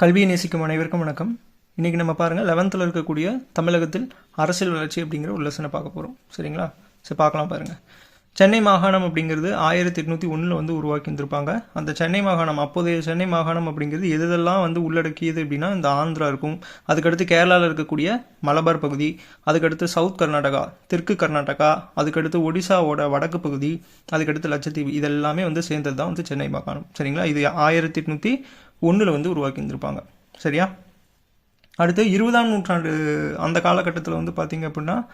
கல்வியை நேசிக்கும் அனைவருக்கும் வணக்கம். இன்றைக்கி நம்ம பாருங்கள் லெவன்த்தில் இருக்கக்கூடிய தமிழகத்தில் அரசியல் வளர்ச்சி அப்படிங்கிற ஒரு லெசனை பார்க்க போகிறோம் சரிங்களா? சரி பார்க்கலாம் பாருங்கள் சென்னை மாகாணம் அப்படிங்கிறது ஆயிரத்தி எட்நூற்றி ஒன்றில் வந்து உருவாக்கி இருந்திருப்பாங்க அந்த சென்னை மாகாணம் அப்போதைய சென்னை மாகாணம் அப்படிங்கிறது எதெல்லாம் வந்து உள்ளடக்கியது அப்படின்னா இந்த ஆந்திரா இருக்கும். அதுக்கடுத்து கேரளாவில் இருக்கக்கூடிய மலபார் பகுதி அதுக்கடுத்து சவுத் கர்நாடகா தெற்கு கர்நாடகா அதுக்கடுத்து ஒடிசாவோட வடக்கு பகுதி அதுக்கடுத்து லட்சத்தீவு இதெல்லாமே வந்து சேர்ந்தது தான் வந்து சென்னை மாகாணம். சரிங்களா? இது ஆயிரத்தி எட்நூற்றி ஒன்றில் வந்து உருவாக்கி இருந்திருப்பாங்க சரியா? அடுத்து இருபதாம் நூற்றாண்டு அந்த காலகட்டத்தில் வந்து பார்த்தீங்க அப்படின்னா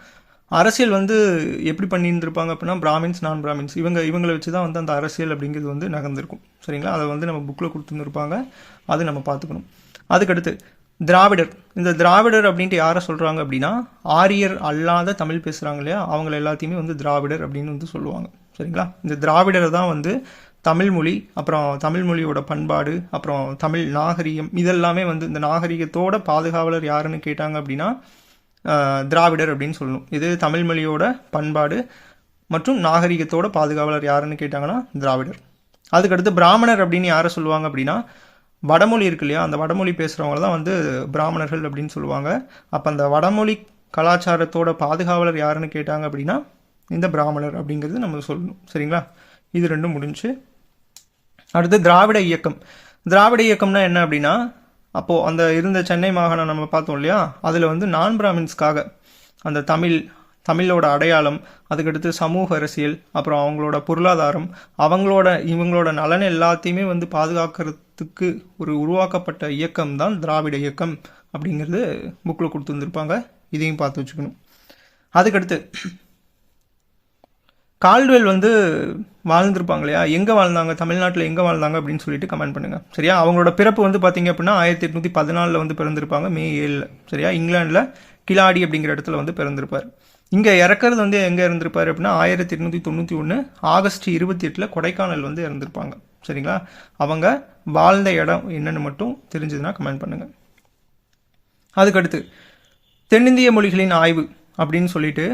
அரசியல் வந்து எப்படி பண்ணியிருந்திருப்பாங்க அப்படின்னா பிராமின்ஸ் நான் பிராமின்ஸ் இவங்க இவங்களை வச்சு தான் வந்து அந்த அரசியல் அப்படிங்கிறது வந்து நகர்ந்திருக்கும். சரிங்களா? அதை வந்து நம்ம புக்கில் கொடுத்துருந்துருப்பாங்க. அது நம்ம பார்த்துக்கணும். அதுக்கடுத்து திராவிடர். இந்த திராவிடர் அப்படின்ட்டு யாரை சொல்கிறாங்க அப்படின்னா ஆரியர் அல்லாத தமிழ் பேசுகிறாங்க இல்லையா? அவங்கள எல்லாத்தையுமே வந்து திராவிடர் அப்படின்னு வந்து சொல்லுவாங்க. சரிங்களா? இந்த திராவிடரை தான் வந்து தமிழ்மொழி அப்புறம் தமிழ்மொழியோட பண்பாடு அப்புறம் தமிழ் நாகரிகம் இதெல்லாமே வந்து இந்த நாகரிகத்தோட பாதுகாவலர் யாருன்னு கேட்டாங்க அப்படின்னா திராவிடர் அப்படின்னு சொல்லணும். இது தமிழ்மொழியோட பண்பாடு மற்றும் நாகரிகத்தோட பாதுகாவலர் யாருன்னு கேட்டாங்கன்னா திராவிடர். அதுக்கடுத்து பிராமணர் அப்படின்னு யாரை சொல்லுவாங்க அப்படின்னா வடமொழி இருக்கு இல்லையா? அந்த வடமொழி பேசுகிறவங்க தான் வந்து பிராமணர்கள் அப்படின்னு சொல்லுவாங்க. அப்போ அந்த வடமொழி கலாச்சாரத்தோட பாதுகாவலர் யாருன்னு கேட்டாங்க அப்படின்னா இந்த பிராமணர் அப்படிங்கிறது நம்ம சொல்லணும். சரிங்களா? இது ரெண்டும் முடிஞ்சு அடுத்து திராவிட இயக்கம். திராவிட இயக்கம்னா என்ன அப்படின்னா அப்போது அந்த இருந்த சென்னை மாகாணம் நம்ம பார்த்தோம் இல்லையா? அதில் வந்து நான் பிராமின்ஸ்க்காக அந்த தமிழ் தமிழோட அடையாளம் அதுக்கடுத்து சமூக அரசியல் அப்புறம் அவங்களோட பொருளாதாரம் அவங்களோட இவங்களோட நலன் எல்லாத்தையுமே வந்து பாதுகாக்கிறதுக்கு ஒரு உருவாக்கப்பட்ட இயக்கம் தான் திராவிட இயக்கம் அப்படிங்கிறது புக்கில் கொடுத்துருந்துருப்பாங்க. இதையும் பார்த்து வச்சுக்கணும். அதுக்கடுத்து கால்டுவெல் வந்து வாழ்ந்திருப்பாங்க இல்லையா எங்கே வாழ்ந்தாங்க? தமிழ்நாட்டில் எங்கே வாழ்ந்தாங்க? அப்படின்னு சொல்லிட்டு கமெண்ட் பண்ணுங்கள் சரியா? அவங்களோட பிறப்பு வந்து பார்த்தீங்க அப்படின்னா ஆயிரத்தி எட்நூற்றி பதினாலில் வந்து பிறந்திருப்பாங்க மே ஏழில். சரியா? இங்கிலாண்டில் கிலாடி அப்படிங்கிற இடத்துல வந்து பிறந்திருப்பார். இங்கே இறக்குறது வந்து எங்கே இருந்திருப்பார் அப்படின்னா ஆயிரத்தி எட்நூற்றி தொண்ணூற்றி ஒன்று ஆகஸ்ட் இருபத்தி எட்டில் கொடைக்கானல் வந்து இறந்திருப்பாங்க. சரிங்களா? அவங்க வாழ்ந்த இடம் என்னென்னு மட்டும் தெரிஞ்சதுன்னா கமெண்ட் பண்ணுங்கள் அதுக்கடுத்து தென்னிந்திய மொழிகளின் ஆய்வு அப்படின்னு சொல்லிட்டு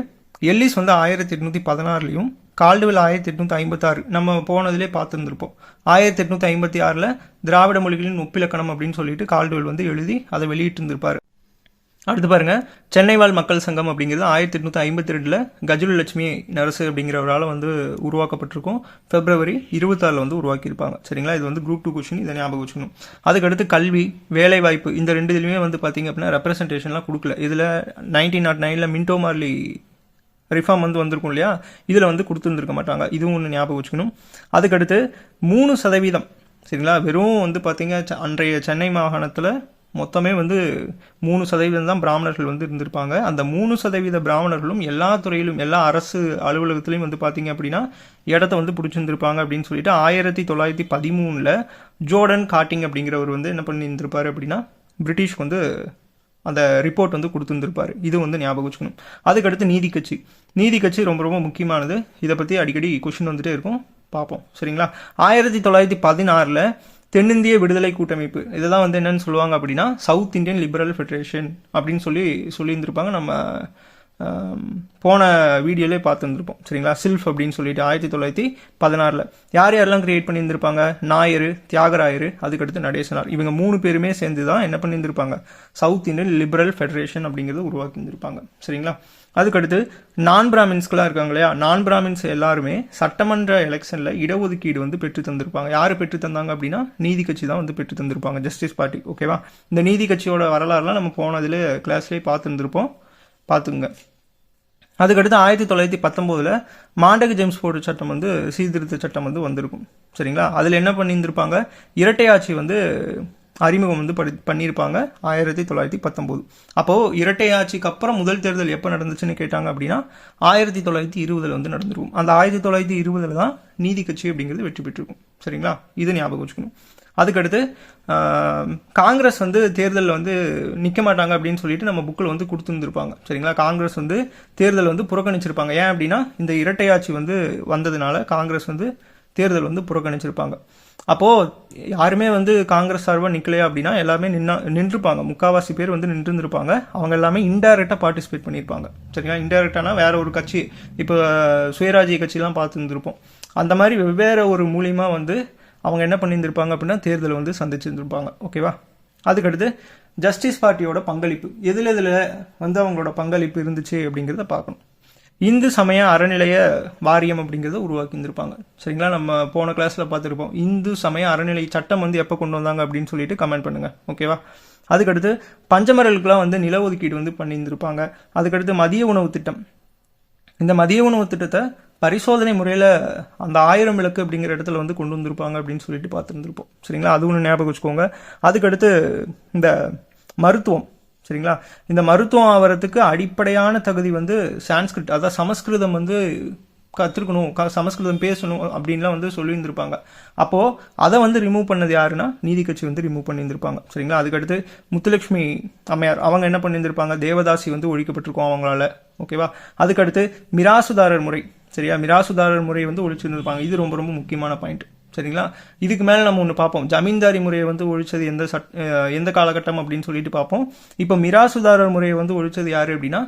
எல்லிஸ் வந்து ஆயிரத்தி எட்நூற்றி பதினாறுலையும் கால்டுவெல் ஆயிரத்தி எட்நூற்றி ஐம்பத்தாறு நம்ம போனதிலே பார்த்துருந்துருப்போம். ஆயிரத்தி எட்நூற்றி ஐம்பத்தி ஆறில் திராவிட மொழிகளின் ஒப்பிலக்கணம் அப்படின்னு சொல்லிட்டு கால்டுவெல் வந்து எழுதி அதை வெளியிட்டு இருந்திருப்பார் அடுத்து பாருங்க சென்னை வாழ் மக்கள் சங்கம் அப்படிங்கிறது ஆயிரத்தி எட்நூற்றி ஐம்பத்தி ரெண்டில் கஜுல லட்சுமி நரசு அப்படிங்கிறவரால் வந்து உருவாக்கப்பட்டிருக்கும். பிப்ரவரி இருபத்தாறில் வந்து உருவாக்கியிருப்பாங்க. சரிங்களா? இது வந்து குரூப் டூ கொஷின் இதை ஞாபகம் வச்சுக்கணும். அதுக்கடுத்து கல்வி வேலைவாய்ப்பு இந்த ரெண்டு இதுலையுமே வந்து பார்த்தீங்க அப்படின்னா ரெப்ரசன்டேஷன்லாம் கொடுக்கல. இதில் நைன்டீன் நாட் நைனில் மின்டோ மார்லி ரிஃபார்ம் வந்து வந்திருக்கும் இல்லையா? இதில் வந்து கொடுத்துருந்துருக்க மாட்டாங்க. இதுவும் ஒன்று ஞாபகம் வச்சுக்கணும். அதுக்கடுத்து மூணு சதவீதம். சரிங்களா? வெறும் வந்து பார்த்திங்க அன்றைய சென்னை மாகாணத்தில் மொத்தமே வந்து மூணு சதவீதம் தான் பிராமணர்கள் வந்து இருந்திருப்பாங்க. அந்த மூணு சதவீத பிராமணர்களும் எல்லா துறையிலும் எல்லா அரசு அலுவலகத்திலையும் வந்து பார்த்தீங்க அப்படின்னா இடத்த வந்து பிடிச்சிருந்துருப்பாங்க அப்படின்னு சொல்லிட்டு ஆயிரத்தி தொள்ளாயிரத்தி பதிமூணில் ஜோர்டன் காட்டிங் அப்படிங்கிறவர் வந்து என்ன பண்ணியிருந்திருப்பார் அப்படின்னா பிரிட்டிஷ்க்கு வந்து அந்த ரிப்போர்ட் வந்து கொடுத்துருந்துருப்பார். இது வந்து ஞாபகம் வச்சுக்கணும். அதுக்கடுத்து நீதி கட்சி. நீதி கட்சி ரொம்ப ரொம்ப முக்கியமானது. இதை பற்றி அடிக்கடி கொஷின் வந்துட்டே இருக்கும். பார்ப்போம். சரிங்களா? ஆயிரத்தி தொள்ளாயிரத்தி பதினாறில் தென்னிந்திய விடுதலை கூட்டமைப்பு. இதெல்லாம் வந்து என்னன்னு சொல்லுவாங்க அப்படின்னா சவுத் இந்தியன் லிபரல் ஃபெடரேஷன் அப்படின்னு சொல்லி சொல்லியிருந்திருப்பாங்க. நம்ம போன வீடியோலே பார்த்துருந்துருப்போம். சரிங்களா? சில்ஃப் அப்படின்னு சொல்லிட்டு ஆயிரத்தி தொள்ளாயிரத்தி பதினாறில். யார் யாரெல்லாம் கிரியேட் பண்ணியிருந்திருப்பாங்க? நாயரு தியாகராயரு அதுக்கடுத்து நடேசனார். இவங்க மூணு பேருமே சேர்ந்து தான் என்ன பண்ணியிருந்திருப்பாங்க? சவுத் இந்தியன் லிபரல் ஃபெடரேஷன் அப்படிங்கிறத உருவாக்கி இருந்திருப்பாங்க சரிங்களா? அதுக்கடுத்து நான் பிராமின்ஸ்கெலாம் இருக்காங்க இல்லையா? நான் பிராமின்ஸ் எல்லாருமே சட்டமன்ற எலெக்ஷனில் இடஒதுக்கீடு வந்து பெற்று தந்திருப்பாங்க. யார் பெற்று தந்தாங்க அப்படின்னா? நீதி கட்சி தான் வந்து பெற்று தந்திருப்பாங்க. Justice Party. ஓகேவா? இந்த நீதி கட்சியோட வரலாறுலாம் நம்ம போனதில் கிளாஸ்லேயே பார்த்துருந்துருப்போம். பார்த்துங்க அதுக்கடுத்து ஆயிரத்தி தொள்ளாயிரத்தி பத்தொம்போதில் மாண்டக ஜேம்ஸ் போர்டு சட்டம் வந்து சீர்திருத்த சட்டம் வந்து வந்திருக்கும். சரிங்களா? அதில் என்ன பண்ணியிருந்திருப்பாங்க? இரட்டை ஆட்சி வந்து அறிமுகம் வந்து படி பண்ணியிருப்பாங்க ஆயிரத்தி தொள்ளாயிரத்தி பத்தொம்போது. அப்போது இரட்டை ஆட்சிக்கு அப்புறம் முதல் தேர்தல் எப்போ நடந்துச்சுன்னு கேட்டாங்க அப்படின்னா ஆயிரத்தி தொள்ளாயிரத்தி இருபதில் வந்து நடந்திருக்கும். அந்த ஆயிரத்தி தொள்ளாயிரத்தி இருபதில் தான் நீதி கட்சி அப்படிங்கிறது வெற்றி பெற்றிருக்கும். சரிங்களா? இது ஞாபகம் வச்சுக்கணும். அதுக்கடுத்து காங்கிரஸ் வந்து தேர்தலில் வந்து நிற்க மாட்டாங்க அப்படின்னு சொல்லிட்டு நம்ம புக்கில் வந்து கொடுத்துருந்துருப்பாங்க. சரிங்களா? காங்கிரஸ் வந்து தேர்தல் வந்து புறக்கணிச்சிருப்பாங்க. ஏன் அப்படின்னா இந்த இரட்டையாட்சி வந்து வந்ததுனால காங்கிரஸ் வந்து தேர்தல் வந்து புறக்கணிச்சிருப்பாங்க. அப்போது யாருமே வந்து காங்கிரஸ் சார்பாக நிற்கலையா அப்படின்னா எல்லாமே நின்னா நின்றுப்பாங்க. முக்காவாசி பேர் வந்து நின்றுருந்துருப்பாங்க. அவங்க எல்லாமே இன்டைரக்டாக பார்ட்டிசிபேட் பண்ணியிருப்பாங்க சரிங்களா? இன்டைரக்டானா வேற ஒரு கட்சி இப்போ சுயராஜ்ய கட்சிலாம் பார்த்துருந்துருப்போம். அந்த மாதிரி வெவ்வேறு ஒரு மூலியமாக வந்து அவங்க என்ன பண்ணியிருந்திருப்பாங்க அப்படின்னா தேர்தலை வந்து சந்திச்சிருந்திருப்பாங்க. ஓகேவா அதுக்கடுத்து ஜஸ்டிஸ் பார்ட்டியோட பங்களிப்பு. எதில் எதில் வந்து அவங்களோட பங்களிப்பு இருந்துச்சு அப்படிங்கிறத பார்க்கணும். இந்து சமய அறநிலைய வாரியம் அப்படிங்கிறத உருவாக்கி இருந்திருப்பாங்க சரிங்களா? நம்ம போன கிளாஸில் பார்த்துருப்போம். இந்து சமய அறநிலை சட்டம் வந்து எப்போ கொண்டு வந்தாங்க அப்படின்னு சொல்லிட்டு கமெண்ட் பண்ணுங்கள் ஓகேவா அதுக்கடுத்து பஞ்சமரலுக்குலாம் வந்து நில ஒதுக்கீடு வந்து பண்ணியிருந்திருப்பாங்க. அதுக்கடுத்து மதிய உணவு திட்டம். இந்த மதிய உணவு திட்டத்தை பரிசோதனை முறையில் அந்த ஆயிரம் விளக்கு அப்படிங்கிற இடத்துல வந்து கொண்டு வந்திருப்பாங்க அப்படின்னு சொல்லிட்டு பார்த்துருந்துருப்போம். சரிங்களா? அது ஒன்று ஞாபகம் வச்சுக்கோங்க. அதுக்கடுத்து இந்த மருத்துவம். சரிங்களா? இந்த மருத்துவம் ஆவறதுக்கு அடிப்படையான தகுதி வந்து சான்ஸ்கிரிட் அதாவது சமஸ்கிருதம் வந்து கற்றுக்கணும் க சமஸ்கிருதம் பேசணும் அப்படின்லாம் வந்து சொல்லியிருந்திருப்பாங்க. அப்போது அதை வந்து ரிமூவ் பண்ணது யாருன்னா நீதி கட்சி வந்து ரிமூவ் பண்ணியிருந்திருப்பாங்க. சரிங்களா? அதுக்கடுத்து முத்துலட்சுமி அம்மையார் அவங்க என்ன பண்ணியிருந்திருப்பாங்க? தேவதாசி வந்து ஒழிக்கப்பட்டிருக்கோம் அவங்களால. ஓகேவா அதுக்கடுத்து மிராசுதாரர் முறை. சரியா? மிராசுதாரர் முறை வந்து ஒழிச்சிருந்திருப்பாங்க இது ரொம்ப ரொம்ப முக்கியமான பாயிண்ட் சரிங்களா? இதுக்கு மேலே நம்ம ஒன்று பார்ப்போம். ஜமீன்தாரி முறையை வந்து ஒழிச்சது எந்த சட் எந்த காலகட்டம் அப்படின்னு சொல்லிட்டு பார்ப்போம். இப்போ மிராசுதாரர் முறையை வந்து ஒழிச்சது யார் அப்படின்னா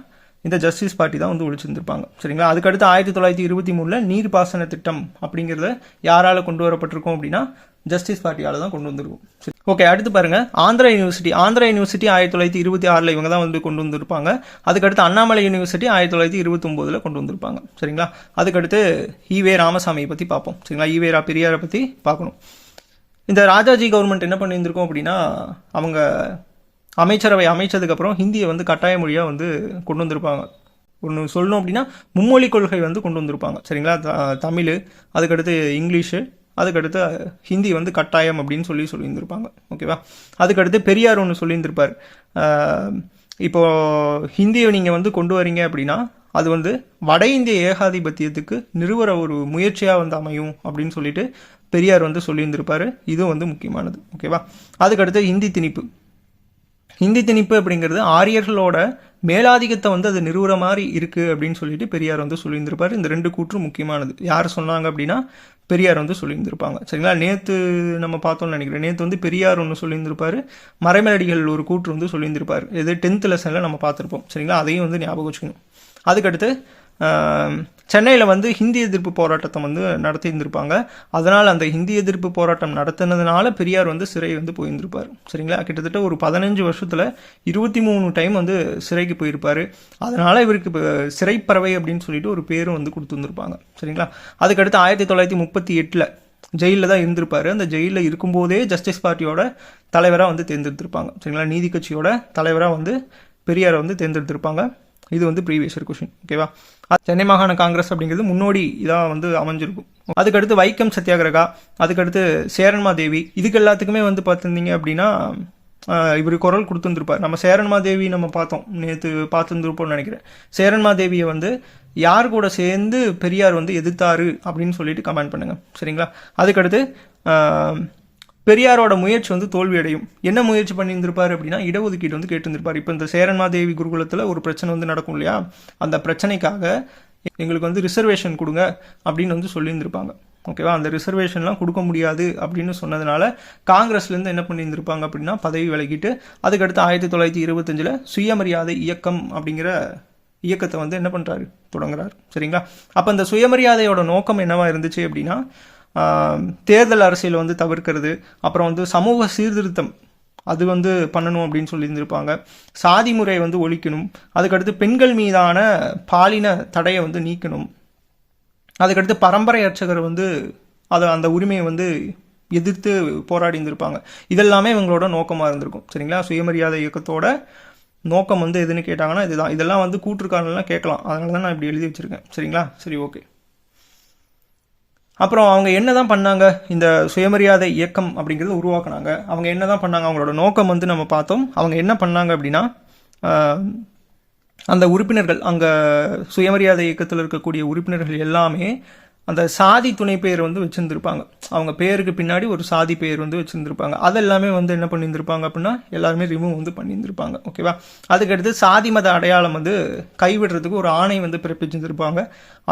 இந்த ஜஸ்டிஸ் பார்ட்டி தான் வந்து ஒழிச்சிருந்திருப்பாங்க. சரிங்களா? அதுக்கடுத்து ஆயிரத்தி தொள்ளாயிரத்தி இருபத்தி மூணுல நீர்ப்பாசன திட்டம் அப்படிங்கிறத யாரால் கொண்டு வரப்பட்டிருக்கோம் அப்படின்னா ஜஸ்டிஸ் பார்ட்டியால் தான் கொண்டு வந்திருக்கும். சரி. ஓகே அடுத்து பாருங்க. ஆந்திரா யூனிவர்சிட்டி ஆந்திரா யூனிவர்சிட்டி ஆயிரத்தி தொள்ளாயிரத்தி இருபத்தி ஆறில் இவங்க தான் வந்து கொண்டு வந்திருப்பாங்க. அதுக்கடுத்து அண்ணாமலை யூனிவர்சிட்டி ஆயிரத்தி தொள்ளாயிரத்தி இருபத்தொம்போதில் கொண்டு வந்திருப்பாங்க. சரிங்களா? அதுக்கடுத்து ஈவே ராமசாமியை பற்றி பார்ப்போம். சரிங்களா? ஈவே ரா பெரியாரை பற்றி பார்க்கணும். இந்த ராஜாஜி கவர்மெண்ட் என்ன பண்ணியிருந்திருக்கோம் அப்படின்னா அவங்க அமைச்சரவை அமைச்சதுக்கப்புறம் ஹிந்தியை வந்து கட்டாய மொழியாக வந்து கொண்டு வந்திருப்பாங்க. ஒன்று சொல்லணும் அப்படின்னா மும்மொழி கொள்கை வந்து கொண்டு வந்திருப்பாங்க. சரிங்களா? த- தமிழ் அதுக்கடுத்து இங்கிலீஷு அதுக்கடுத்து ஹிந்தி வந்து கட்டாயம் அப்படின்னு சொல்லி சொல்லியிருந்திருப்பாங்க. ஓகேவா? அதுக்கடுத்து பெரியார் ஒன்று சொல்லியிருந்திருப்பார். இப்போது இப்போ ஹிந்தியை நீங்கள் வந்து கொண்டு வரீங்க அப்படின்னா அது வந்து வட இந்திய ஏகாதிபத்தியத்துக்கு நிறுவற ஒரு முயற்சியாக வந்து அமையும் அப்படின்னு சொல்லிட்டு பெரியார் வந்து சொல்லியிருந்திருப்பார். இதுவும் வந்து முக்கியமானது. ஓகேவா? அதுக்கடுத்து ஹிந்தி திணிப்பு. ஹிந்தி திணிப்பு அப்படிங்கிறது ஆரியர்களோட மேலாதிக்கத்தை வந்து அது நிறுவுற மாதிரி இருக்குது அப்படின்னு சொல்லிட்டு பெரியார் வந்து சொல்லியிருந்திருப்பார். இந்த ரெண்டு கூற்றும் முக்கியமானது. யார் சொன்னாங்க அப்படின்னா பெரியார் வந்து சொல்லியிருந்திருப்பாங்க. சரிங்களா? நேற்று நம்ம பார்த்தோம்னு நினைக்கிறேன். நேற்று வந்து பெரியார் ஒன்று சொல்லியிருந்திருப்பார். மறைமலடிகள் ஒரு கூற்று வந்து சொல்லியிருந்திருப்பார். இது டென்த் லெசனில் நம்ம பார்த்துருப்போம். சரிங்களா? அதையும் வந்து ஞாபகம் வச்சுக்கணும். அதுக்கடுத்து சென்னையில் வந்து ஹிந்தி எதிர்ப்பு போராட்டத்தை வந்து நடத்தியிருந்திருப்பாங்க. அதனால் அந்த ஹிந்தி எதிர்ப்பு போராட்டம் நடத்தினதுனால பெரியார் வந்து சிறை வந்து போயிருந்திருப்பார். சரிங்களா? கிட்டத்தட்ட ஒரு பதினஞ்சு வருஷத்தில் இருபத்தி மூணு டைம் வந்து சிறைக்கு போயிருப்பார். அதனால் இவருக்கு இப்போ சிறைப்பறவை அப்படின்னு சொல்லிட்டு ஒரு பேரும் வந்து கொடுத்துருந்துருப்பாங்க. சரிங்களா? அதுக்கடுத்து ஆயிரத்தி தொள்ளாயிரத்தி முப்பத்தி எட்டில் ஜெயிலில் தான் இருந்திருப்பார். அந்த ஜெயிலில் இருக்கும்போதே ஜஸ்டிஸ் பார்ட்டியோட தலைவராக வந்து தேர்ந்தெடுத்திருப்பாங்க. சரிங்களா? நீதி கட்சியோட தலைவராக வந்து பெரியாரை வந்து தேர்ந்தெடுத்திருப்பாங்க. இது வந்து ப்ரீவியஸ் இயர் கொஷின் ஓகேவா சென்னை மாகாண காங்கிரஸ் அப்படிங்கிறது முன்னோடி இதாக வந்து அமைஞ்சிருக்கும். அதுக்கடுத்து வைக்கம் சத்தியாகிரகா அதுக்கடுத்து சேரன்மாதேவி இதுக்கு எல்லாத்துக்குமே வந்து பார்த்துருந்தீங்க அப்படின்னா இவர் குரல் கொடுத்துருந்துருப்பார். நம்ம சேரன்மாதேவி நம்ம பார்த்தோம். நேற்று பார்த்துருந்துருப்போம்னு நினைக்கிறேன். சேரன்மாதேவியை வந்து யார் கூட சேர்ந்து பெரியார் வந்து எதிர்த்தாரு அப்படின்னு சொல்லிட்டு கமெண்ட் பண்ணுங்கள் சரிங்களா? அதுக்கடுத்து பெரியாரோட முயற்சி வந்து தோல்வியடையும். என்ன முயற்சி பண்ணியிருந்திருப்பார் அப்படின்னா இடஒதுக்கீடு வந்து கேட்டிருந்திருப்பார். இப்போ இந்த சேரன்மாதேவி குருகுலத்தில் ஒரு பிரச்சனை வந்து நடக்கும் இல்லையா? அந்த பிரச்சனைக்காக எங்களுக்கு வந்து ரிசர்வேஷன் கொடுங்க அப்படின்னு வந்து சொல்லியிருந்திருப்பாங்க. ஓகேவா? அந்த ரிசர்வேஷன்லாம் கொடுக்க முடியாது அப்படின்னு சொன்னதுனால காங்கிரஸ்லேருந்து என்ன பண்ணியிருந்திருப்பாங்க அப்படின்னா பதவி விலகிட்டு அதுக்கடுத்து ஆயிரத்தி தொள்ளாயிரத்தி இருபத்தஞ்சில் சுயமரியாதை இயக்கம் அப்படிங்கிற இயக்கத்தை வந்து என்ன பண்ணுறாரு தொடங்குறாரு. சரிங்களா? அப்போ அந்த சுயமரியாதையோட நோக்கம் என்னவாக இருந்துச்சு அப்படின்னா தேர்தல் அரசியலை வந்து தவிர்க்கிறது. அப்புறம் வந்து சமூக சீர்திருத்தம். அது வந்து பண்ணணும் அப்படின்னு சொல்லியிருந்திருப்பாங்க. சாதி முறை வந்து ஒழிக்கணும். அதுக்கடுத்து பெண்கள் மீதான பாலின தடையை வந்து நீக்கணும். அதுக்கடுத்து பரம்பரை அர்ச்சகர் வந்து அதை அந்த உரிமையை வந்து எதிர்த்து போராடி இருந்திருப்பாங்க இதெல்லாமே இவங்களோட நோக்கமாக இருந்திருக்கும். சரிங்களா? சுயமரியாதை இயக்கத்தோட நோக்கம் வந்து எதுன்னு கேட்டாங்கன்னா இதுதான். இதெல்லாம் வந்து கூற்றுக்காரலாம் கேட்கலாம். அதனால தான் நான் இப்படி எழுதி வச்சுருக்கேன். சரிங்களா? சரி ஓகே. அப்புறம் அவங்க என்ன தான் பண்ணாங்க? இந்த சுயமரியாதை இயக்கம் அப்படிங்கிறத உருவாக்குனாங்க. அவங்க என்ன தான் பண்ணாங்க? அவங்களோட நோக்கம் வந்து நம்ம பார்த்தோம். அவங்க என்ன பண்ணாங்க அப்படின்னா ஆஹ், அந்த உறுப்பினர்கள் அங்கே சுயமரியாதை இயக்கத்தில் இருக்கக்கூடிய உறுப்பினர்கள் எல்லாமே அந்த சாதி துணை பெயர் வந்து வச்சுருந்துருப்பாங்க. அவங்க பேருக்கு பின்னாடி ஒரு சாதி பெயர் வந்து வச்சுருந்துருப்பாங்க. அதெல்லாமே வந்து என்ன பண்ணியிருந்திருப்பாங்க அப்படின்னா எல்லாருமே ரிமூவ் வந்து பண்ணியிருந்திருப்பாங்க ஓகேவா அதுக்கடுத்து சாதி மத அடையாளம் வந்து கைவிடுறதுக்கு ஒரு ஆணை வந்து பிறப்பிச்சிருந்திருப்பாங்க.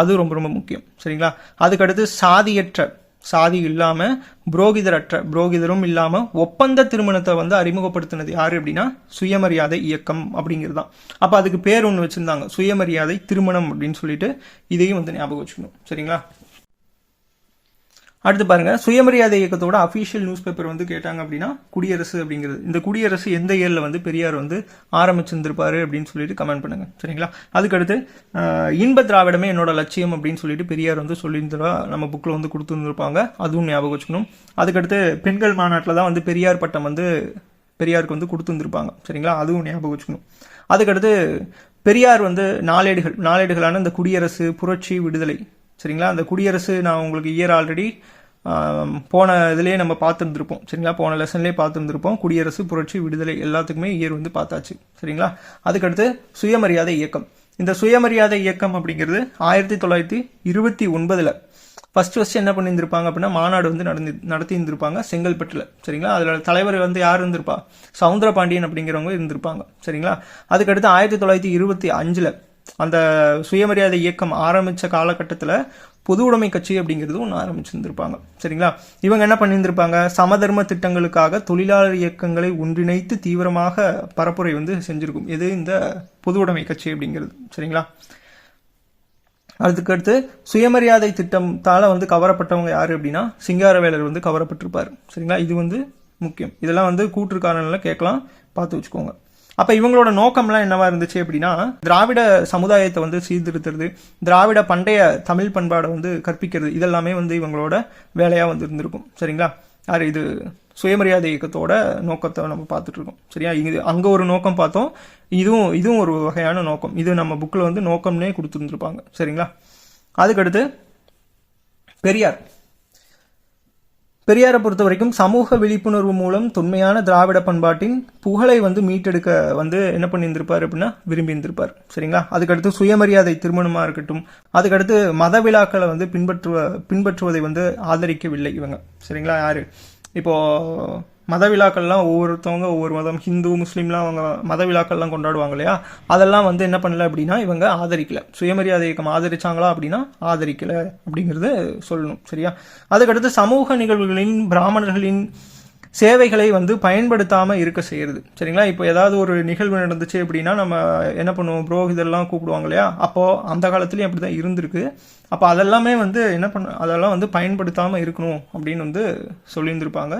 அது ரொம்ப ரொம்ப முக்கியம். சரிங்களா? அதுக்கடுத்து சாதியற்ற சாதி இல்லாமல் புரோகிதரற்ற புரோகிதரும் இல்லாமல் ஒப்பந்த திருமணத்தை வந்து அறிமுகப்படுத்தினது யார் அப்படின்னா சுயமரியாதை இயக்கம் அப்படிங்கிறது தான் அப்போ அதுக்கு பேர் ஒன்று வச்சிருந்தாங்க. சுயமரியாதை திருமணம் அப்படின்னு சொல்லிட்டு இதையும் வந்து ஞாபகம் வச்சுக்கணும். சரிங்களா? அடுத்து பாருங்க சுயமரியாதை இயக்கத்தோட அஃபீஷியல் நியூஸ் பேப்பர் வந்து கேட்டாங்க அப்படின்னா குடியரசு அப்படிங்கிறது. இந்த குடியரசு எந்த இயரில் வந்து பெரியார் வந்து ஆரம்பிச்சிருந்திருப்பாரு அப்படின்னு சொல்லிட்டு கமெண்ட் பண்ணுங்க. சரிங்களா? அதுக்கடுத்து இன்ப திராவிடமே என்னோட லட்சியம் அப்படின்னு சொல்லிட்டு பெரியார் வந்து சொல்லியிருந்தா நம்ம புக்கில் வந்து கொடுத்துருந்துருப்பாங்க. அதுவும் ஞாபகம் வச்சுக்கணும். அதுக்கடுத்து பெண்கள் மாநாட்டில் தான் வந்து பெரியார் பட்டம் வந்து பெரியாருக்கு வந்து கொடுத்துருந்துருப்பாங்க. சரிங்களா? அதுவும் ஞாபகம் வச்சுக்கணும். அதுக்கடுத்து பெரியார் வந்து நாளேடுகள் நாளேடுகளான இந்த குடியரசு புரட்சி விடுதலை சரிங்களா? அந்த குடியரசு நான் உங்களுக்கு இயர் ஆல்ரெடி போன இதுலேயே நம்ம பார்த்துருந்துருப்போம். சரிங்களா? போன லெசன்லேயே பார்த்துருந்துருப்போம். குடியரசு புரட்சி விடுதலை எல்லாத்துக்குமே இயர் வந்து பார்த்தாச்சு. சரிங்களா? அதுக்கடுத்து சுயமரியாதை இயக்கம். இந்த சுயமரியாதை இயக்கம் அப்படிங்கிறது ஆயிரத்தி தொள்ளாயிரத்தி இருபத்தி ஒன்பதில் ஃபர்ஸ்ட் ஃபர்ஸ்ட் என்ன பண்ணியிருந்திருப்பாங்க அப்படின்னா மாநாடு வந்து நடந்து நடத்தி இருந்திருப்பாங்க செங்கல்பட்டுல. சரிங்களா? அதில் தலைவர் வந்து யார் இருந்திருப்பா? சவுந்தர பாண்டியன் அப்படிங்கிறவங்க இருந்திருப்பாங்க. சரிங்களா? அதுக்கடுத்து ஆயிரத்தி தொள்ளாயிரத்தி இருபத்தி அஞ்சில் அந்த சுயமரியாதை இயக்கம் ஆரம்பித்த காலகட்டத்தில் பொது உடைமை கட்சி அப்படிங்கிறது ஒன்று ஆரம்பிச்சிருந்திருப்பாங்க. சரிங்களா? இவங்க என்ன பண்ணியிருந்திருப்பாங்க சமதர்ம திட்டங்களுக்காக தொழிலாளர் இயக்கங்களை ஒன்றிணைத்து தீவிரமாக பரப்புரை வந்து செஞ்சுருக்கும். எது? இந்த பொது உடைமை கட்சி அப்படிங்கிறது. சரிங்களா? அதுக்கடுத்து சுயமரியாதை திட்டத்தால் வந்து கவரப்பட்டவங்க யார் அப்படின்னா சிங்காரவேலர் வந்து கவரப்பட்டிருப்பார். சரிங்களா? இது வந்து முக்கியம். இதெல்லாம் வந்து கூற்றுக்காரன்ல கேட்கலாம். பார்த்து வச்சுக்கோங்க. அப்ப இவங்களோட நோக்கம்லாம் என்னவா இருந்துச்சு அப்படின்னா திராவிட சமுதாயத்தை வந்து சீர்திருத்துறது திராவிட பண்டைய தமிழ் பண்பாடை வந்து கற்பிக்கிறது இதெல்லாமே வந்து இவங்களோட வேலையா வந்து இருந்திருக்கும். சரிங்களா? யார் இது சுயமரியாதை இயக்கத்தோட நோக்கத்தை நம்ம பார்த்துட்டு இருக்கோம். சரியா? இது அங்க ஒரு நோக்கம் பார்த்தோம். இதுவும் இதுவும் ஒரு வகையான நோக்கம். இது நம்ம புக்கில் வந்து நோக்கம்னே கொடுத்துருந்துருப்பாங்க. சரிங்களா? அதுக்கடுத்து பெரியார். பெரியாரை பொறுத்த வரைக்கும் சமூக விழிப்புணர்வு மூலம் தொன்மையான திராவிட பண்பாட்டின் புகழை வந்து மீட்டெடுக்க வந்து என்ன பண்ணியிருந்திருப்பார் அப்படின்னா விரும்பி இருந்திருப்பார் சரிங்களா? அதுக்கடுத்து சுயமரியாதை திருமணமாக இருக்கட்டும் அதுக்கடுத்து மத விழாக்களை வந்து பின்பற்றுவ பின்பற்றுவதை வந்து ஆதரிக்கவில்லை இவங்க. சரிங்களா? யாரு? இப்போது மத விழாக்கள்லாம் ஒவ்வொருத்தவங்க ஒவ்வொரு மதம் ஹிந்து முஸ்லீம்லாம் அவங்க மத விழாக்கள்லாம் கொண்டாடுவாங்க இல்லையா? அதெல்லாம் வந்து என்ன பண்ணல அப்படின்னா இவங்க ஆதரிக்கல. சுயமரியாதை இயக்கம் ஆதரிச்சாங்களா அப்படின்னா ஆதரிக்கல அப்படிங்கிறது சொல்லணும் சரியா? அதுக்கடுத்து சமூக நிகழ்வுகளின் பிராமணர்களின் சேவைகளை வந்து பயன்படுத்தாமல் இருக்க செய்யறது. சரிங்களா? இப்போ ஏதாவது ஒரு நிகழ்வு நடந்துச்சு அப்படின்னா நம்ம என்ன பண்ணுவோம்? புரோகிதெல்லாம் கூப்பிடுவாங்க இல்லையா? அப்போது அந்த காலத்துலயும் அப்படிதான் இருந்திருக்கு. அப்போ அதெல்லாமே வந்து என்ன பண்ண அதெல்லாம் வந்து பயன்படுத்தாமல் இருக்கணும் அப்படின்னு வந்து சொல்லியிருந்திருப்பாங்க.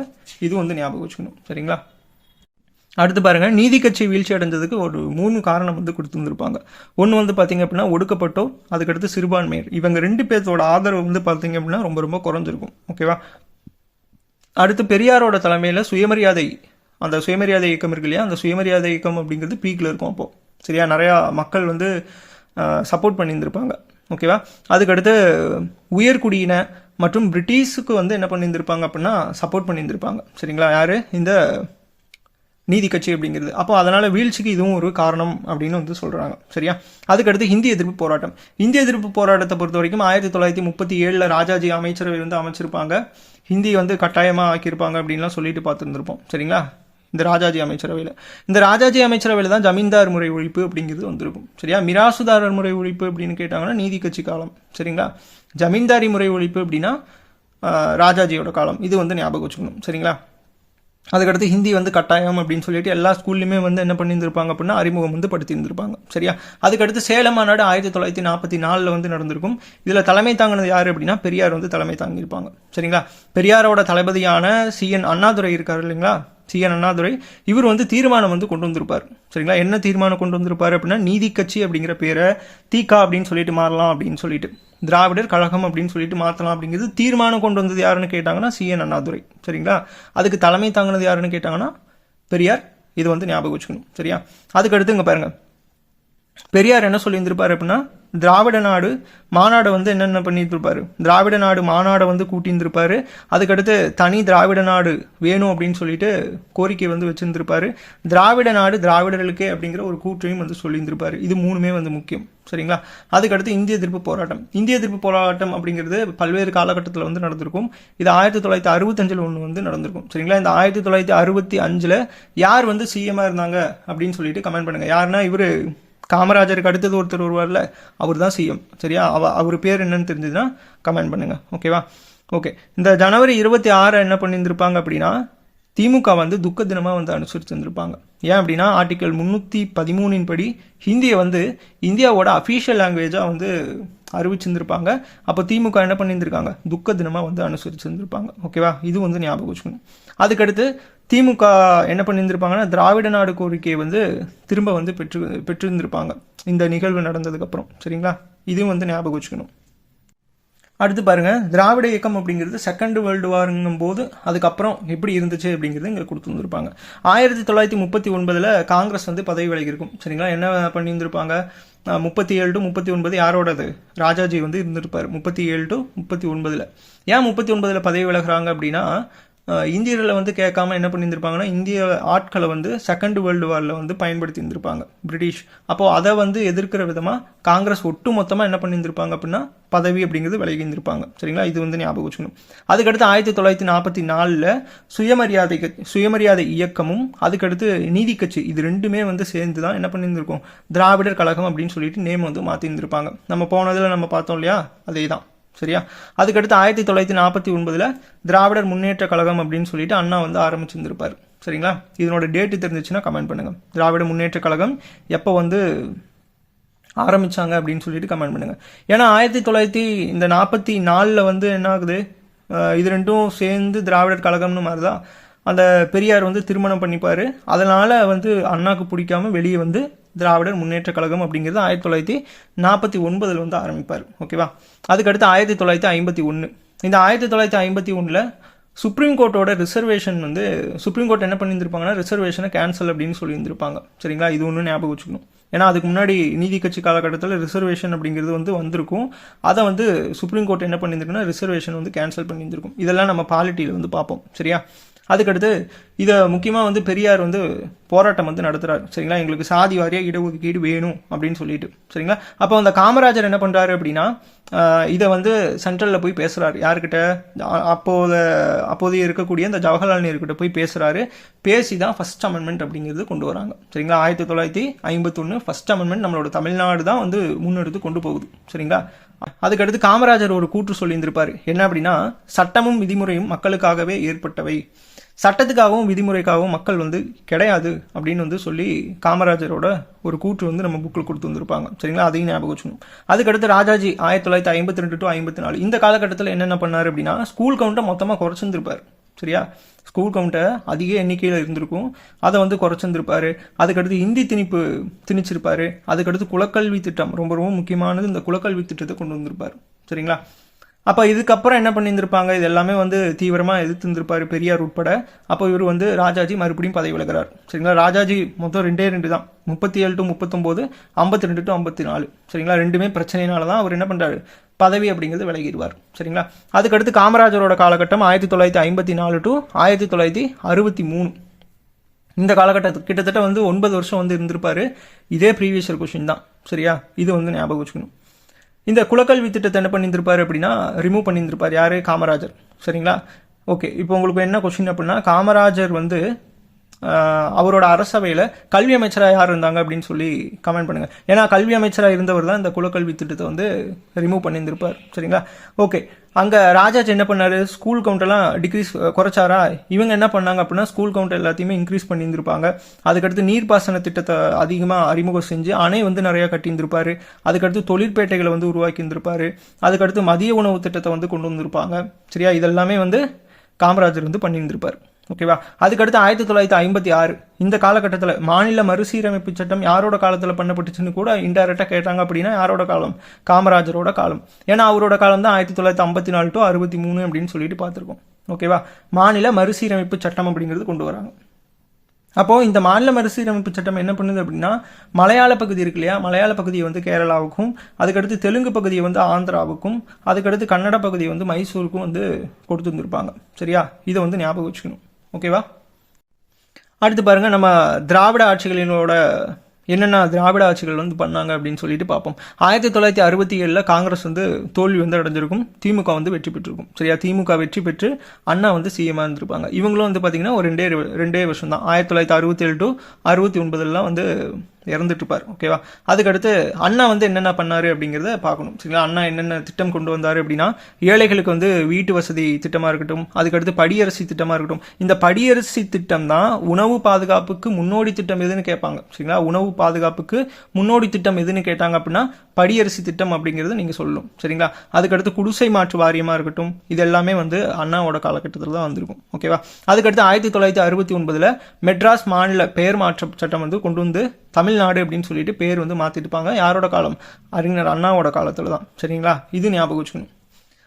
இது வந்து ஞாபகம் வச்சுக்கணும். சரிங்களா? அடுத்து பாருங்கள் நீதி கட்சி வீழ்ச்சி அடைஞ்சதுக்கு ஒரு மூணு காரணம் வந்து கொடுத்துருந்துருப்பாங்க. ஒன்று வந்து பார்த்தீங்க அப்படின்னா ஒடுக்கப்பட்டோர் அதுக்கடுத்து சிறுபான்மையர் இவங்க ரெண்டு பேர்த்தோட ஆதரவு வந்து பார்த்தீங்க அப்படின்னா ரொம்ப ரொம்ப குறைஞ்சிருக்கும். ஓகேவா? அடுத்து பெரியாரோட தலைமையில் சுயமரியாதை அந்த சுயமரியாதை இயக்கம் இருக்கு இல்லையா? அந்த சுயமரியாதை இயக்கம் அப்படிங்கிறது பீக்கில் இருக்கும் அப்போது சரியா? நிறையா மக்கள் வந்து சப்போர்ட் பண்ணியிருந்திருப்பாங்க. ஓகேவா? அதுக்கடுத்து உயர்குடியின மற்றும் பிரிட்டிஷுக்கு வந்து என்ன பண்ணியிருந்திருப்பாங்க அப்படின்னா சப்போர்ட் பண்ணியிருந்திருப்பாங்க. சரிங்களா? யார்? இந்த நீதி கட்சி அப்படிங்கிறது. அப்போ அதனால் வீழ்ச்சிக்கு இதுவும் ஒரு காரணம் அப்படின்னு வந்து சொல்கிறாங்க சரியா? அதுக்கடுத்து ஹிந்தி எதிர்ப்பு போராட்டம். இந்திய எதிர்ப்பு போராட்டத்தை பொறுத்த வரைக்கும் ஆயிரத்தி தொள்ளாயிரத்தி முப்பத்தி ஏழில் ராஜாஜி அமைச்சரவை வந்து அமைச்சிருப்பாங்க. ஹிந்தி வந்து கட்டாயமாக ஆக்கியிருப்பாங்க அப்படின்லாம் சொல்லிட்டு பார்த்துருந்துருப்போம். சரிங்களா? இந்த ராஜாஜி அமைச்சரவையில். இந்த ராஜாஜி அமைச்சரவையில் தான் ஜமீன்தார் முறை ஒழிப்பு அப்படிங்கிறது வந்திருக்கும். சரியா? மிராசுதாரர் முறை ஒழிப்பு அப்படின்னு கேட்டாங்கன்னா நீதி கட்சி காலம். சரிங்களா? ஜமீன்தாரி முறை ஒழிப்பு அப்படின்னா ராஜாஜியோட காலம். இது வந்து ஞாபகம் வச்சுக்கணும். சரிங்களா? அதுக்கடுத்து ஹிந்தி வந்து கட்டாயம் அப்படின்னு சொல்லிட்டு எல்லா ஸ்கூல்லையுமே வந்து என்ன பண்ணியிருந்திருப்பாங்க அப்படின்னா அறிமுகம் வந்து படுத்தியிருந்திருப்பாங்க. சரியா? அதுக்கடுத்து சேலம் மாநாடு ஆயிரத்தி தொள்ளாயிரத்தி நாற்பத்தி நாலில் வந்து நடந்திருக்கும். இதில் தலைமை தாங்கினது யார் அப்படின்னா பெரியார் வந்து தலைமை தாங்கியிருப்பாங்க. சரிங்களா? பெரியாரோட தளபதியான சி என் அண்ணாதுரை இருக்கார் இல்லைங்களா? சி என் அண்ணாதுரை இவர் வந்து தீர்மானம் வந்து கொண்டு வந்திருப்பார். சரிங்களா? என்ன தீர்மானம் கொண்டு வந்திருப்பாரு அப்படின்னா நீதி கட்சி அப்படிங்கிற பேரை தீகா அப்படின்னு சொல்லிட்டு மாறலாம் அப்படின்னு சொல்லிட்டு திராவிடர் கழகம் அப்படின்னு சொல்லிட்டு மாற்றலாம் அப்படிங்கிறது தீர்மானம் கொண்டு வந்தது யாருன்னு கேட்டாங்கன்னா சி என் அண்ணாதுரை சரிங்களா? அதுக்கு தலைமை தாங்கினது யாருன்னு கேட்டாங்கன்னா பெரியார். இது வந்து ஞாபகம் வச்சுக்கணும். சரியா? அதுக்கு அடுத்து இங்க பாருங்க. பெரியார் என்ன சொல்லியிருந்திருப்பார் அப்படின்னா திராவிட நாடு மாநாடை வந்து என்னென்ன பண்ணிட்டு திராவிட நாடு மாநாடை வந்து கூட்டியிருந்திருப்பாரு. அதுக்கடுத்து தனி திராவிட நாடு வேணும் அப்படின்னு சொல்லிட்டு கோரிக்கை வந்து வச்சுருந்துருப்பாரு. திராவிட நாடு திராவிடர்களுக்கே அப்படிங்கிற ஒரு கூற்றையும் வந்து சொல்லியிருந்திருப்பாரு. இது மூணுமே வந்து முக்கியம். சரிங்களா? அதுக்கடுத்து இந்திய எதிர்ப்பு போராட்டம். இந்திய எதிர்ப்பு போராட்டம் அப்படிங்கிறது பல்வேறு காலகட்டத்தில் வந்து நடந்திருக்கும். இது ஆயிரத்தி தொள்ளாயிரத்தி அறுபத்தஞ்சில் ஒன்று வந்து நடந்திருக்கும். சரிங்களா? இந்த ஆயிரத்தி தொள்ளாயிரத்தி அறுபத்தி அஞ்சில் யார் வந்து சிஎம்மாக இருந்தாங்க அப்படின்னு சொல்லிட்டு கமெண்ட் பண்ணுங்கள் யாருன்னா இவர் காமராஜருக்கு அடுத்தது ஒருத்தர் வருவார்ல அவர் தான் சிஎம் சரியா? அவ அவர் பேர் என்னன்னு தெரிஞ்சதுன்னா கமெண்ட் பண்ணுங்கள் ஓகேவா ஓகே இந்த ஜனவரி இருபத்தி ஆறு என்ன பண்ணியிருந்திருப்பாங்க அப்படின்னா திமுக வந்து துக்க தினமாக வந்து அனுசரிச்சிருந்திருப்பாங்க ஏன் அப்படின்னா ஆர்டிக்கல் முந்நூற்றி பதிமூணின் படி ஹிந்தியை வந்து இந்தியாவோட அஃபீஷியல் லாங்குவேஜாக வந்து அறிவிச்சிருந்திருப்பாங்க. அப்போ திமுக என்ன பண்ணியிருந்திருக்காங்க? துக்க தினமாக வந்து அனுசரிச்சிருந்திருப்பாங்க ஓகேவா இது வந்து ஞாபகம் வச்சுக்கணும் அதுக்கடுத்து திமுக என்ன பண்ணியிருந்திருப்பாங்கன்னா திராவிட நாடு கோரிக்கையை வந்து திரும்ப வந்து பெற்று பெற்றிருந்திருப்பாங்க. இந்த நிகழ்வு நடந்ததுக்கப்புறம். சரிங்களா? இதுவும் வந்து ஞாபகம் வச்சுக்கணும். அடுத்து பாருங்கள் திராவிட இயக்கம் அப்படிங்கிறது செகண்ட் வேர்ல்டு வாருங்கும் போது அதுக்கப்புறம் எப்படி இருந்துச்சு அப்படிங்கிறது இங்கே கொடுத்துருந்துருப்பாங்க. ஆயிரத்தி தொள்ளாயிரத்தி முப்பத்தி ஒன்பதில் காங்கிரஸ் வந்து பதவி விலகி இருக்கும் சரிங்களா? என்ன பண்ணியிருந்திருப்பாங்க? முப்பத்தி ஏழு டு முப்பத்தி ஒன்பது யாரோடது? ராஜாஜி வந்து இருந்திருப்பார். முப்பத்தி ஏழு டு முப்பத்தி ஒன்பதில். ஏன் முப்பத்தி ஒன்பதில் பதவி விலகிறாங்க அப்படின்னா இந்தியர்களை வந்து கேட்காம என்ன பண்ணியிருந்திருப்பாங்கன்னா இந்திய ஆட்களை வந்து செகண்ட் வேர்ல்டு வாரில் வந்து பயன்படுத்தி இருந்திருப்பாங்க பிரிட்டிஷ் அப்போ அதை வந்து எதிர்க்கிற விதமாக காங்கிரஸ் ஒட்டு மொத்தமாக என்ன பண்ணியிருந்திருப்பாங்க அப்படின்னா பதவி அப்படிங்கிறது விலகியிருந்திருப்பாங்க. சரிங்களா? இது வந்து ஞாபகம் வச்சுக்கணும். அதுக்கடுத்து ஆயிரத்தி தொள்ளாயிரத்தி நாற்பத்தி நாலில் சுயமரியாதை சுயமரியாதை இயக்கமும் அதுக்கடுத்து நீதி கட்சி இது ரெண்டுமே வந்து சேர்ந்து தான் என்ன பண்ணியிருந்திருக்கோம் திராவிடர் கழகம் அப்படின்னு சொல்லிட்டு நேம் வந்து மாற்றிருந்திருப்பாங்க நம்ம போனதில் நம்ம பார்த்தோம் இல்லையா? அதே தான் சரியா? அதுக்கடுத்து ஆயிரத்தி தொள்ளாயிரத்தி நாற்பத்தி ஒன்பதில் திராவிடர் முன்னேற்ற கழகம் அப்படின்னு சொல்லிட்டு அண்ணா வந்து ஆரம்பிச்சிருந்திருப்பார். சரிங்களா? இதனோட டேட்டு தெரிஞ்சிச்சுன்னா கமெண்ட் பண்ணுங்கள் திராவிட முன்னேற்ற கழகம் எப்போ வந்து ஆரம்பித்தாங்க அப்படின்னு சொல்லிட்டு கமெண்ட் பண்ணுங்க. ஏன்னா ஆயிரத்தி தொள்ளாயிரத்தி இந்த நாற்பத்தி நாலில் வந்து என்ன ஆகுது இது ரெண்டும் சேர்ந்து திராவிடர் கழகம்னு மாதிரி தான் அந்த பெரியார் வந்து திருமணம் பண்ணிப்பார். அதனால் வந்து அண்ணாக்கு பிடிக்காம வெளியே வந்து திராவிடர் முன்னேற்ற கழகம் அப்படிங்கிறது ஆயிரத்தி தொள்ளாயிரத்தி நாற்பத்தி ஒன்பதில் வந்து ஆரம்பிப்பார். ஓகேவா அதுக்கடுத்து ஆயிரத்தி தொள்ளாயிரத்தி ஐம்பத்தி ஒன்று இந்த ஆயிரத்தி தொள்ளாயிரத்தி ஐம்பத்தி ஒன்றில் சுப்ரீம் கோர்ட்டோட ரிசர்வேஷன் வந்து சுப்ரீம் கோர்ட் என்ன பண்ணியிருந்திருப்பாங்கன்னா ரிசர்வேஷனை கேன்சல் அப்படின்னு சொல்லியிருந்திருப்பாங்க. சரிங்களா? இது ஒன்று ஞாபகம் வச்சுக்கணும். ஏன்னா அதுக்கு முன்னாடி நீதி கட்சி காலகட்டத்தில் ரிசர்வேஷன் அப்படிங்கிறது வந்து வந்திருக்கும். அதை வந்து சுப்ரீம் கோர்ட் என்ன பண்ணியிருந்திருக்குன்னா ரிசர்வேஷன் வந்து கேன்சல் பண்ணியிருந்திருக்கும். இதெல்லாம் நம்ம பாலிட்டியில் வந்து பார்ப்போம். சரியா? அதுக்கடுத்து இதை முக்கியமாக வந்து பெரியார் வந்து போராட்டம் வந்து நடத்துகிறார் சரிங்களா? எங்களுக்கு சாதி வாரியாக இடஒதுக்கீடு வேணும் அப்படின்னு சொல்லிட்டு. சரிங்களா? அப்போ அந்த காமராஜர் என்ன பண்ணுறாரு அப்படின்னா இதை வந்து சென்ட்ரலில் போய் பேசுகிறாரு யாருக்கிட்ட அப்போத அப்போதைய இருக்கக்கூடிய இந்த ஜவஹர்லால் நேருக்கிட்ட போய் பேசுகிறாரு பேசி தான் ஃபஸ்ட் அமெண்ட்மெண்ட் அப்படிங்கிறது கொண்டு வராங்க. சரிங்களா? ஆயிரத்தி தொள்ளாயிரத்தி ஐம்பத்தொன்று ஃபஸ்ட் அமெண்ட்மெண்ட் நம்மளோட தமிழ்நாடு தான் வந்து முன்னெடுத்து கொண்டு போகுது. சரிங்களா? அதுக்கடுத்து காமராஜர் ஒரு கூற்று சொல்லியிருந்திருப்பாரு. என்ன அப்படின்னா சட்டமும் விதிமுறையும் மக்களுக்காகவே ஏற்பட்டவை. சட்டத்துக்காகவும் விதிமுறைக்காகவும் மக்கள் வந்து கிடையாது அப்படின்னு வந்து சொல்லி காமராஜரோட ஒரு கூற்று வந்து நம்ம புக்கில் கொடுத்து வந்திருப்பாங்க. சரிங்களா? அதையும் ஞாபகம் வச்சுக்கணும். அதுக்கடுத்து ராஜாஜி ஆயிரத்தி தொள்ளாயிரத்தி ஐம்பத்தி ரெண்டு டு ஐம்பத்தி நாலு. இந்த காலகட்டத்தில் என்னென்ன பண்ணாரு அப்படின்னா ஸ்கூல் கவுண்ட்டை மொத்தமாக குறைச்சிருந்திருப்பார். சரியா? ஸ்கூல் கவுண்ட்டை அதிக எண்ணிக்கையில் இருந்திருக்கும். அதை வந்து குறைச்சிருந்திருப்பாரு. அதுக்கடுத்து இந்தி திணிப்பு திணிச்சிருப்பாரு. அதுக்கடுத்து குலக்கல்வி திட்டம் ரொம்ப ரொம்ப முக்கியமானது இந்த குலக்கல்வி திட்டத்தை கொண்டு வந்திருப்பாரு. சரிங்களா? அப்போ இதுக்கப்புறம் என்ன பண்ணியிருந்திருப்பாங்க? இது எல்லாமே வந்து தீவிரமாக எதிர்த்திருந்திருப்பாரு பெரியார் உட்பட. அப்போ இவர் வந்து ராஜாஜி மறுபடியும் பதவி விலகிறார். சரிங்களா? ராஜாஜி மொத்தம் ரெண்டே ரெண்டு தான். முப்பத்தி ஏழு டு முப்பத்தொம்போது ஐம்பத்தி ரெண்டு டு ஐம்பத்தி நாலு. சரிங்களா? ரெண்டுமே பிரச்சனையினால தான் அவர் என்ன பண்ணுறாரு பதவி அப்படிங்கிறது விலகிடுவார். சரிங்களா? அதுக்கடுத்து காமராஜரோட காலகட்டம் ஆயிரத்தி தொள்ளாயிரத்தி ஐம்பத்தி நாலு டு ஆயிரத்தி தொள்ளாயிரத்தி அறுபத்தி மூணு. இந்த காலகட்டத்துக்கு கிட்டத்தட்ட வந்து ஒன்பது வருஷம் வந்து இருந்திருப்பார். இதே ப்ரீவியஸ் இயர் கொஷின் தான். சரியா? இது வந்து ஞாபகம் வச்சுக்கணும். இந்த குலக்கல்வி திட்டத்தை என்ன பண்ணியிருந்திருப்பாரு அப்படின்னா ரிமூவ் பண்ணியிருந்திருப்பார் யார்? காமராஜர். சரிங்களா? ஓகே. இப்போ உங்களுக்கு என்ன கொஷின் அப்படின்னா காமராஜர் வந்து அவரோட அரசவையில் கல்வி அமைச்சராக யார் இருந்தாங்க அப்படின்னு சொல்லி கமெண்ட் பண்ணுங்க. ஏன்னா கல்வி அமைச்சராக இருந்தவர் தான் இந்த குலக்கல்வி திட்டத்தை வந்து ரிமூவ் பண்ணியிருந்திருப்பார். சரிங்களா? ஓகே அங்கே ராஜாஜ் என்ன பண்ணாரு? ஸ்கூல் கவுண்டெல்லாம் டிக்ரீஸ் குறைச்சாரா? இவங்க என்ன பண்ணாங்க அப்படின்னா ஸ்கூல் கவுண்ட் எல்லாத்தையுமே இன்க்ரீஸ் பண்ணியிருந்திருப்பாங்க. அதுக்கடுத்து நீர்ப்பாசன திட்டத்தை அதிகமாக அறிமுகம் செஞ்சு அணை வந்து நிறையா கட்டியிருந்திருப்பார். அதுக்கடுத்து தொழிற்பேட்டைகளை வந்து உருவாக்கி இருந்திருப்பாரு அதுக்கடுத்து மதிய உணவு திட்டத்தை வந்து கொண்டு வந்திருப்பாங்க. சரியா? இதெல்லாமே வந்து காமராஜர் வந்து பண்ணியிருந்திருப்பார். ஓகேவா அதுக்கடுத்து ஆயிரத்தி தொள்ளாயிரத்தி ஐம்பத்தி ஆறு. இந்த காலகட்டத்தில் மாநில மறுசீரமைப்பு சட்டம் யாரோட காலத்தில் பண்ணப்பட்டுச்சுன்னு கூட இன்டைரக்டாக கேட்டாங்க அப்படின்னா யாரோட காலம்? காமராஜரோட காலம். ஏன்னா அவரோட காலம் தான் ஆயிரத்தி தொள்ளாயிரத்தி ஐம்பத்தி நாலு டு அறுபத்தி மூணு அப்படின்னு சொல்லிட்டு பார்த்துருக்கோம். ஓகேவா மாநில மறுசீரமைப்பு சட்டம் அப்படிங்கிறது கொண்டு வராங்க. அப்போது இந்த மாநில மறுசீரமைப்பு சட்டம் என்ன பண்ணுது அப்படின்னா மலையாள பகுதி இருக்கு இல்லையா? மலையாள பகுதியை வந்து கேரளாவுக்கும் அதுக்கடுத்து தெலுங்கு பகுதியை வந்து ஆந்திராவுக்கும் அதுக்கடுத்து கன்னட பகுதியை வந்து மைசூருக்கும் வந்து கொடுத்து வந்திருப்பாங்க சரியா? இதை வந்து ஞாபகம் வச்சுக்கணும். ஓகேவா? அடுத்து பாருங்கள் நம்ம திராவிட ஆட்சிகளினோட என்னென்ன திராவிட ஆட்சிகள் வந்து பண்ணாங்க அப்படின்னு சொல்லிட்டு பார்ப்போம். ஆயிரத்தி தொள்ளாயிரத்தி அறுபத்தி ஏழில் காங்கிரஸ் வந்து தோல்வி வந்து அடைஞ்சிருக்கும். திமுக வந்து வெற்றி பெற்றிருக்கும். சரியா? திமுக வெற்றி பெற்று அண்ணா வந்து சிஎம்மாக இருந்திருப்பாங்க. இவங்களும் வந்து பார்த்தீங்கன்னா ஒரு ரெண்டே ரெண்டே வருஷம் தான் ஆயிரத்தி தொள்ளாயிரத்தி அறுபத்தேழு டு அறுபத்தி ஒன்பதுலாம் வந்து இறந்துட்டுருப்பார் ஓகேவா அதுக்கடுத்து அண்ணா வந்து என்னென்ன பண்ணார் அப்படிங்கிறத பார்க்கணும். சரிங்களா? அண்ணா என்னென்ன திட்டம் கொண்டு வந்தார் அப்படின்னா ஏழைகளுக்கு வந்து வீட்டு வசதி திட்டமாக இருக்கட்டும் அதுக்கடுத்து படியரசி திட்டமாக இருக்கட்டும். இந்த படியரசி திட்டம் தான் உணவு பாதுகாப்புக்கு முன்னோடி திட்டம் எதுன்னு கேட்பாங்க. சரிங்களா? உணவு பாதுகாப்புக்கு முன்னோடி திட்டம் எதுன்னு கேட்டாங்க அப்படின்னா படியரசி திட்டம் அப்படிங்கிறது நீங்கள் சொல்லணும். சரிங்களா? அதுக்கடுத்து குடிசை மாற்று வாரியமாக இருக்கட்டும் இது எல்லாமே வந்து அண்ணாவோட காலகட்டத்தில் தான் வந்திருக்கும். ஓகேவா அதுக்கடுத்து ஆயிரத்தி தொள்ளாயிரத்தி அறுபத்தி ஒன்பதில் மெட்ராஸ் மாநில பெயர் மாற்ற சட்டம் வந்து கொண்டு வந்து தமிழ்நாடு அப்படின்னு சொல்லிட்டு பேர் வந்து மாற்றிட்டுப்பாங்க யாரோட காலம்? அறிஞர் அண்ணாவோட காலத்தில் தான் சரிங்களா? இது ஞாபகம் வச்சுக்கணும்.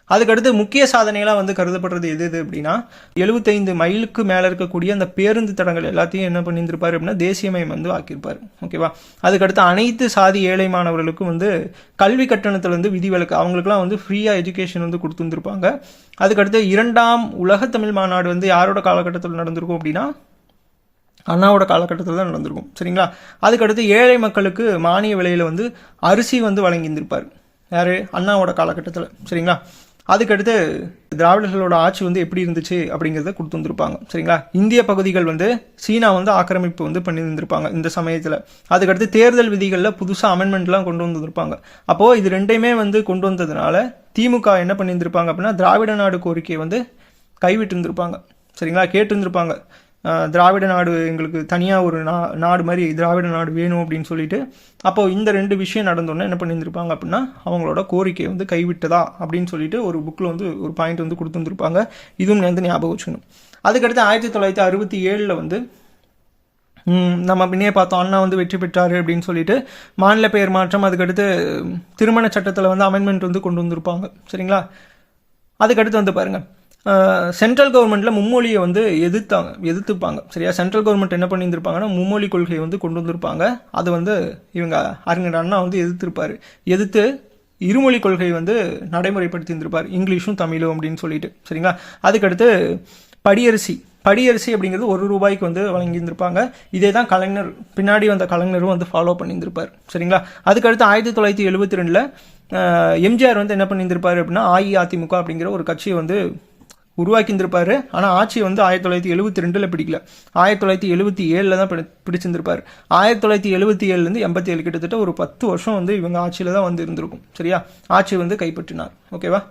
அதுக்கடுத்து முக்கிய சாதனைகளாக வந்து கருதப்படுறது எது எது அப்படின்னா எழுபத்தைந்து மைலுக்கு மேலே இருக்கக்கூடிய அந்த பேருந்து தடங்கள் எல்லாத்தையும் என்ன பண்ணியிருந்திருப்பார் அப்படின்னா தேசியமயம் வந்து ஆக்கியிருப்பார். ஓகேவா? அதுக்கடுத்து அனைத்து சாதி ஏழை மாணவர்களுக்கும் வந்து கல்வி கட்டணத்தில் வந்து விதிவிலக்கு அவங்களுக்குலாம் வந்து ஃப்ரீயாக எஜுகேஷன் வந்து கொடுத்துருந்துருப்பாங்க. அதுக்கடுத்து இரண்டாம் உலக தமிழ் மாநாடு வந்து யாரோட காலகட்டத்தில் நடந்திருக்கும் அப்படின்னா அண்ணாவோட காலகட்டத்தில் தான் நடந்திருக்கும். சரிங்களா? அதுக்கடுத்து ஏழை மக்களுக்கு மானிய விலையில் வந்து அரிசி வந்து வழங்கியிருந்திருப்பார். யார்? அண்ணாவோட காலகட்டத்தில். சரிங்களா? அதுக்கடுத்து திராவிடர்களோட ஆட்சி வந்து எப்படி இருந்துச்சு அப்படிங்கிறத கொடுத்து வந்திருப்பாங்க. சரிங்களா? இந்திய பகுதிகள் வந்து சீனா வந்து ஆக்கிரமிப்பு வந்து பண்ணியிருந்திருப்பாங்க இந்த சமயத்தில். அதுக்கடுத்து தேர்தல் விதிகளில் புதுசாக அமெண்ட்மெண்ட்லாம் கொண்டு வந்திருப்பாங்க. அப்போது இது ரெண்டையுமே வந்து கொண்டு வந்ததுனால திமுக என்ன பண்ணியிருந்திருப்பாங்க அப்படின்னா திராவிட நாடு கோரிக்கையை வந்து கைவிட்டு இருந்திருப்பாங்க சரிங்களா? கேட்டிருந்திருப்பாங்க. திராவிட நாடு எங்களுக்கு தனியாக ஒரு நா நாடு மாதிரி திராவிட நாடு வேணும் அப்படின்னு சொல்லிட்டு அப்போ இந்த ரெண்டு விஷயம் நடந்தோன்னே என்ன பண்ணியிருந்திருப்பாங்க அப்படின்னா அவங்களோட கோரிக்கையை வந்து கைவிட்டதா அப்படின்னு சொல்லிட்டு ஒரு புக்கில் வந்து ஒரு பாயிண்ட் வந்து கொடுத்துருந்துருப்பாங்க. இதுவும் வந்து ஞாபகம் வச்சுக்கணும். அதுக்கடுத்து ஆயிரத்தி தொள்ளாயிரத்தி அறுபத்தி ஏழில் வந்து நம்ம பின்னே பார்த்தோம் அண்ணா வந்து வெற்றி பெற்றார் அப்படின்னு சொல்லிட்டு மாநில பெயர் மாற்றம் அதுக்கடுத்து திருமண சட்டத்தில் வந்து அமெண்ட்மெண்ட் வந்து கொண்டு வந்திருப்பாங்க. சரிங்களா? அதுக்கடுத்து வந்து பாருங்கள் சென்ட்ரல் கவர்மெண்ட்டில் மும்மொழியை வந்து எதிர்த்தாங்க எதிர்த்துப்பாங்க. சரியா? சென்ட்ரல் கவர்மெண்ட் என்ன பண்ணியிருந்திருப்பாங்கன்னா மும்மொழி கொள்கையை வந்து கொண்டு வந்திருப்பாங்க. அது வந்து இவங்க அறிஞர் அண்ணா வந்து எதிர்த்திருப்பார். எதிர்த்து இருமொழி கொள்கை வந்து நடைமுறைப்படுத்தி இருந்திருப்பார் இங்கிலீஷும் தமிழும் அப்படின்னு சொல்லிட்டு. சரிங்களா? அதுக்கடுத்து படியரிசி. படியரிசி அப்படிங்கிறது ஒரு ரூபாய்க்கு வந்து வழங்கியிருந்திருப்பாங்க. இதே தான் கலைஞர் பின்னாடி வந்த கலைஞரும் வந்து ஃபாலோ பண்ணியிருந்திருப்பார். சரிங்களா? அதுக்கடுத்து ஆயிரத்தி தொள்ளாயிரத்தி எழுபத்தி ரெண்டில் எம்ஜிஆர் வந்து என்ன பண்ணியிருந்திருப்பார் அப்படின்னா அஇஅதிமுக அப்படிங்கிற ஒரு கட்சியை வந்து உருவாக்கியிருந்திருப்பாரு. ஆனால் ஆட்சி வந்து ஆயிரத்தி தொள்ளாயிரத்தி எழுபத்தி ரெண்டில் பிடிக்கல. ஆயிரத்தி தொள்ளாயிரத்தி எழுபத்தி ஏழில் தான் பிடி பிடிச்சிருந்திருப்பாரு. ஆயிரத்தி தொள்ளாயிரத்தி எழுபத்தி ஏழுலேருந்து எண்பத்தி ஏழு கிட்டத்தட்ட ஒரு பத்து வருஷம் வந்து இவங்க ஆட்சியில் தான் வந்து இருந்திருக்கும். சரியா? ஆட்சி வந்து கைப்பற்றினார். ஓகேவா?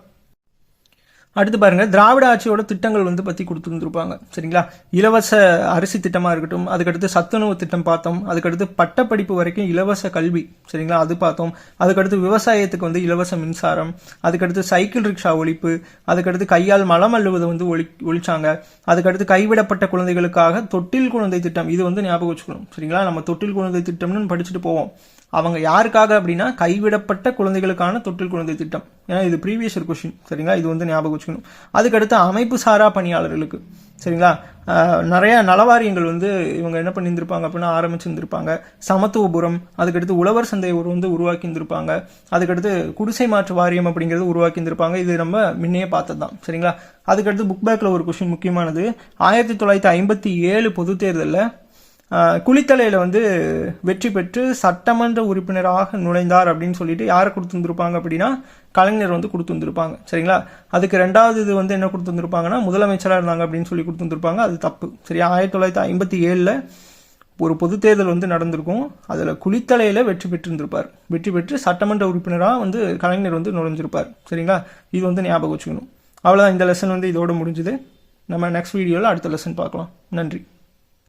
அடுத்து பாருங்கள் திராவிட ஆட்சியோட திட்டங்கள் வந்து பற்றி கொடுத்துருந்துருப்பாங்க. சரிங்களா? இலவச அரிசி திட்டமாக இருக்கட்டும் அதுக்கடுத்து சத்துணவு திட்டம் பார்த்தோம் அதுக்கடுத்து பட்டப்படிப்பு வரைக்கும் இலவச கல்வி சரிங்களா? அது பார்த்தோம். அதுக்கடுத்து விவசாயத்துக்கு வந்து இலவச மின்சாரம் அதுக்கடுத்து சைக்கிள் ரிக்ஷா ஒழிப்பு அதுக்கடுத்து கையால் மலம் அள்ளுவதை வந்து ஒழி ஒழிச்சாங்க. அதுக்கடுத்து கைவிடப்பட்ட குழந்தைகளுக்காக தொட்டில் குழந்தை திட்டம் இது வந்து ஞாபகம் வச்சுக்கணும். சரிங்களா? நம்ம தொட்டில் குழந்தை திட்டம்னு படிச்சுட்டு போவோம். அவங்க யாருக்காக அப்படின்னா கைவிடப்பட்ட குழந்தைகளுக்கான தொட்டில் குழந்தை திட்டம். ஏன்னா இது ப்ரீவியஸ் கொஷின் சரிங்களா? இது வந்து ஞாபகம் வச்சுக்கணும். அதுக்கடுத்து அமைப்பு சாரா பணியாளர்களுக்கு. சரிங்களா? நிறைய நலவாரியங்கள் வந்து இவங்க என்ன பண்ணியிருந்திருப்பாங்க அப்படின்னா ஆரம்பிச்சிருந்திருப்பாங்க. சமத்துவபுரம் அதுக்கடுத்து உழவர் சந்தை ஒரு வந்து உருவாக்கி இருந்திருப்பாங்க அதுக்கடுத்து குடிசை மாற்று வாரியம் அப்படிங்கிறது உருவாக்கி இருந்திருப்பாங்க இது நம்ம முன்னையே பார்த்தது தான் சரிங்களா? அதுக்கடுத்து புக் பேக்கில் ஒரு கொஷின் முக்கியமானது. ஆயிரத்தி தொள்ளாயிரத்தி ஐம்பத்தி ஏழு பொது தேர்தலில் குளித்தலையில் வந்து வெற்றி பெற்று சட்டமன்ற உறுப்பினராக நுழைந்தார் அப்படின்னு சொல்லிட்டு யாரை கொடுத்து வந்திருப்பாங்க அப்படின்னா கலைஞர் வந்து கொடுத்து வந்திருப்பாங்க. சரிங்களா? அதுக்கு ரெண்டாவது இது வந்து என்ன கொடுத்து வந்திருப்பாங்கன்னா முதலமைச்சராக இருந்தாங்க அப்படின்னு சொல்லி கொடுத்து வந்திருப்பாங்க. அது தப்பு. சரி ஆயிரத்தி தொள்ளாயிரத்தி ஐம்பத்தி ஏழில் ஒரு பொது தேர்தல் வந்து நடந்திருக்கும். அதில் குளித்தலையில் வெற்றி பெற்றிருந்திருப்பார். வெற்றி பெற்று சட்டமன்ற உறுப்பினராக வந்து கலைஞர் வந்து நுழைஞ்சிருப்பார். சரிங்களா? இது வந்து ஞாபகம் வச்சுக்கணும். அவ்வளோதான் இந்த லெசன் வந்து இதோடு முடிஞ்சுது. நம்ம நெக்ஸ்ட் வீடியோவில் அடுத்த லெசன் பார்க்கலாம். நன்றி.